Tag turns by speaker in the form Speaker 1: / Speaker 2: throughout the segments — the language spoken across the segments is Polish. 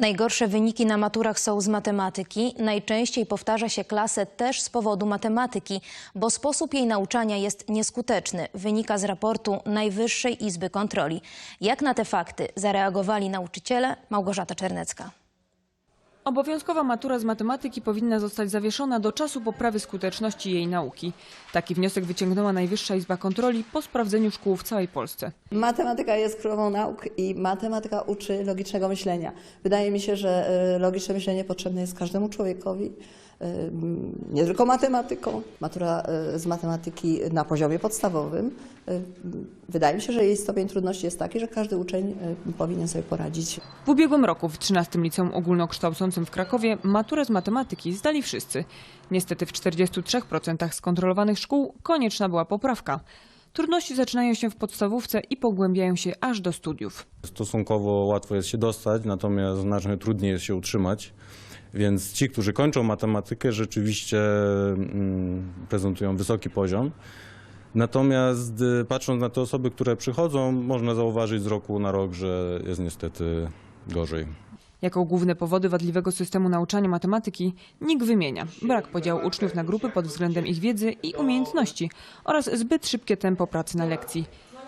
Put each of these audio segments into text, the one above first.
Speaker 1: Najgorsze wyniki na maturach są z matematyki. Najczęściej powtarza się klasę też z powodu matematyki, bo sposób jej nauczania jest nieskuteczny, wynika z raportu Najwyższej Izby Kontroli. Jak na te fakty zareagowali nauczyciele? Małgorzata Czernecka.
Speaker 2: Obowiązkowa matura z matematyki powinna zostać zawieszona do czasu poprawy skuteczności jej nauki. Taki wniosek wyciągnęła Najwyższa Izba Kontroli po sprawdzeniu szkół w całej Polsce.
Speaker 3: Matematyka jest królową nauk i matematyka uczy logicznego myślenia. Wydaje mi się, że e, logiczne myślenie potrzebne jest każdemu człowiekowi, nie tylko matematyką. Matura e, z matematyki na poziomie podstawowym, e, wydaje mi się, że jej stopień trudności jest taki, że każdy uczeń e, powinien sobie poradzić.
Speaker 2: W ubiegłym roku w 13 Liceum Ogólnokształcącym w Krakowie maturę z matematyki zdali wszyscy. Niestety w 43% skontrolowanych szkół konieczna była poprawka. Trudności zaczynają się w podstawówce i pogłębiają się aż do studiów.
Speaker 4: Stosunkowo łatwo jest się dostać, natomiast znacznie trudniej jest się utrzymać. Więc ci, którzy kończą matematykę, rzeczywiście mm, prezentują wysoki poziom. Natomiast y, patrząc na te osoby, które przychodzą, można zauważyć z roku na rok, że jest niestety gorzej.
Speaker 2: Jako główne powody wadliwego systemu nauczania matematyki NIK wymienia brak podziału uczniów na grupy pod względem ich wiedzy i umiejętności oraz zbyt szybkie tempo pracy na lekcji.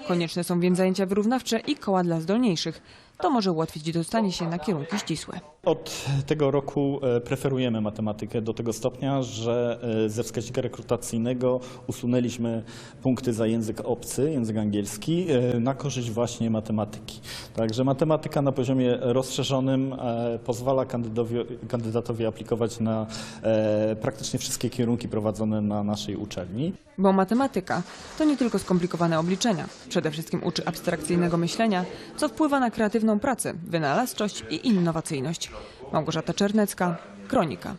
Speaker 2: Konieczne są więc zajęcia wyrównawcze i koła dla zdolniejszych. To może ułatwić dostanie się na kierunki ścisłe.
Speaker 5: Od tego roku e, preferujemy matematykę do tego stopnia, że e, ze wskaźnika rekrutacyjnego usunęliśmy punkty za język obcy, język angielski, e, na korzyść właśnie matematyki. Także matematyka na poziomie rozszerzonym pozwala kandydatowi aplikować na praktycznie wszystkie kierunki prowadzone na naszej uczelni.
Speaker 2: Bo matematyka to nie tylko skomplikowane obliczenia. Przede wszystkim uczy abstrakcyjnego myślenia, co wpływa na kreatywną pracę, wynalazczość i innowacyjność. Małgorzata Czernecka, Kronika.